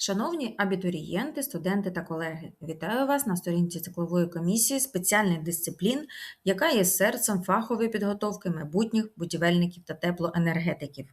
Шановні абітурієнти, студенти та колеги, вітаю вас на сторінці циклової комісії спеціальних дисциплін, яка є серцем фахової підготовки майбутніх будівельників та теплоенергетиків.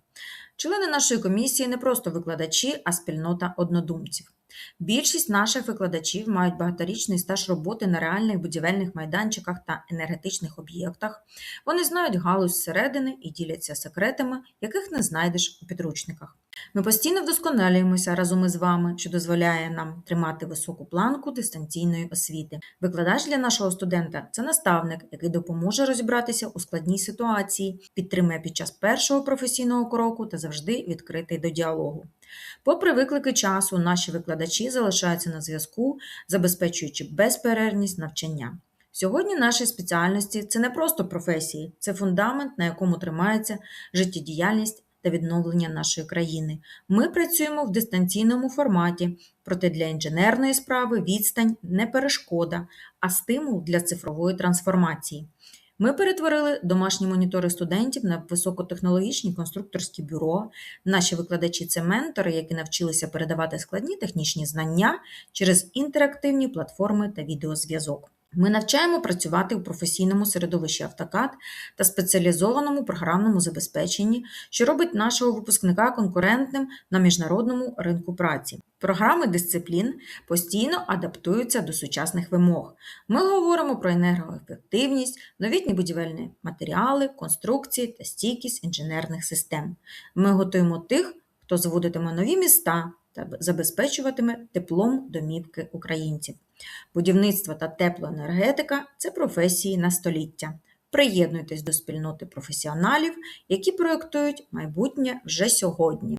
Члени нашої комісії не просто викладачі, а спільнота однодумців. Більшість наших викладачів мають багаторічний стаж роботи на реальних будівельних майданчиках та енергетичних об'єктах. Вони знають галузь зсередини і діляться секретами, яких не знайдеш у підручниках. Ми постійно вдосконалюємося разом із вами, що дозволяє нам тримати високу планку дистанційної освіти. Викладач для нашого студента це наставник, який допоможе розібратися у складній ситуації, підтримує під час першого професійного кроку та завжди відкритий до діалогу. Попри виклики часу, наші викладачі залишаються на зв'язку, забезпечуючи безперервність навчання. Сьогодні наші спеціальності це не просто професії, це фундамент, на якому тримається життєдіяльність та відновлення нашої країни. Ми працюємо в дистанційному форматі, проте для інженерної справи відстань не перешкода, а стимул для цифрової трансформації. Ми перетворили домашні монітори студентів на високотехнологічні конструкторські бюро. Наші викладачі це ментори, які навчилися передавати складні технічні знання через інтерактивні платформи та відеозв'язок. Ми навчаємо працювати у професійному середовищі автокад та спеціалізованому програмному забезпеченні, що робить нашого випускника конкурентним на міжнародному ринку праці. Програми дисциплін постійно адаптуються до сучасних вимог. Ми говоримо про енергоефективність, новітні будівельні матеріали, конструкції та стійкість інженерних систем. Ми готуємо тих, хто зводитиме нові міста та забезпечуватиме теплом домівки українців. Будівництво та теплоенергетика це професії на століття. Приєднуйтесь до спільноти професіоналів, які проєктують майбутнє вже сьогодні.